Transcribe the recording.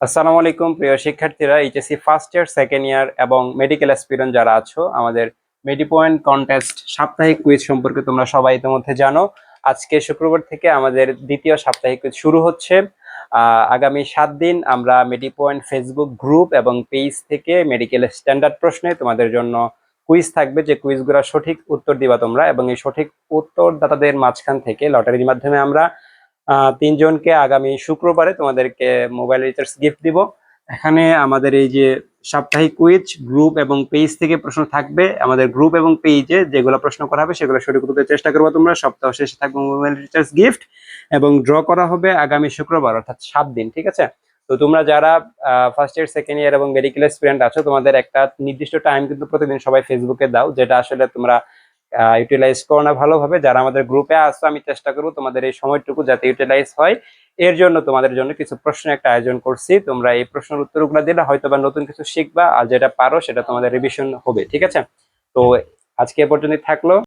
আসসালামু আলাইকুম, প্রিয় শিক্ষার্থীরা, HSC first year second year এবং মেডিকেল অ্যাসপিরেন্ট যারা আছো, আমাদের মেডিপয়েন্ট কন্টেস্ট সাপ্তাহিক কুইজ সম্পর্কে তোমরা সবাই ইতিমধ্যে জানো। আজকে শুক্রবার থেকে আমাদের দ্বিতীয় সাপ্তাহিক কুইজ শুরু হচ্ছে। আগামী সাত দিন আমরা মেডিপয়েন্ট ফেসবুক গ্রুপ এবং পেজ থেকে মেডিকেল স্ট্যান্ডার্ড প্রশ্নে তোমাদের জন্য কুইজ থাকবে। যে কুইজগুলো সঠিক উত্তর দিবা তোমরা এবং এই সঠিক উত্তরদাতাদের মাঝখান থেকে লটারির মাধ্যমে আমরা তিনজনকে আগামী শুক্রবারে তোমাদেরকে মোবাইল রিচার্জ গিফট দিব। এখানে আমাদের এই যে সাপ্তাহিক কুইজ গ্রুপ এবং পেজ থেকে প্রশ্ন থাকবে। আমাদের গ্রুপ এবং পেজে যেগুলো প্রশ্ন করা হবে সেগুলো সঠিক দেওয়ার চেষ্টা করব তোমরা। সপ্তাহ শেষে থাকবে মোবাইল রিচার্জ গিফট এবং ড্র করা হবে আগামী শুক্রবার, অর্থাৎ সাত দিন, ঠিক আছে? তো তোমরা যারা ফার্স্ট ইয়ার সেকেন্ড ইয়ার এবং মেডিকেল স্টুডেন্ট আছো, তোমাদের একটা নির্দিষ্ট টাইম কিন্তু প্রতিদিন সবাই ফেসবুকে দাও, যেটা আসলে তোমরা ইউটিলাইজ করো না ভালোভাবে। যারা আমাদের গ্রুপে আসো আমি চেষ্টা করব তোমাদের এই সময়টুকু যাতে ইউটিলাইজ হয়। এর জন্য তোমাদের জন্য কিছু প্রশ্ন একটা আয়োজন করছি। তোমরা এই প্রশ্নের উত্তরগুলো দিলে হয়তো বা নতুন কিছু শিখবা আর যেটা পারো সেটা তোমাদের রিভিশন হবে, ঠিক আছে? তো আজকে এ থাকল।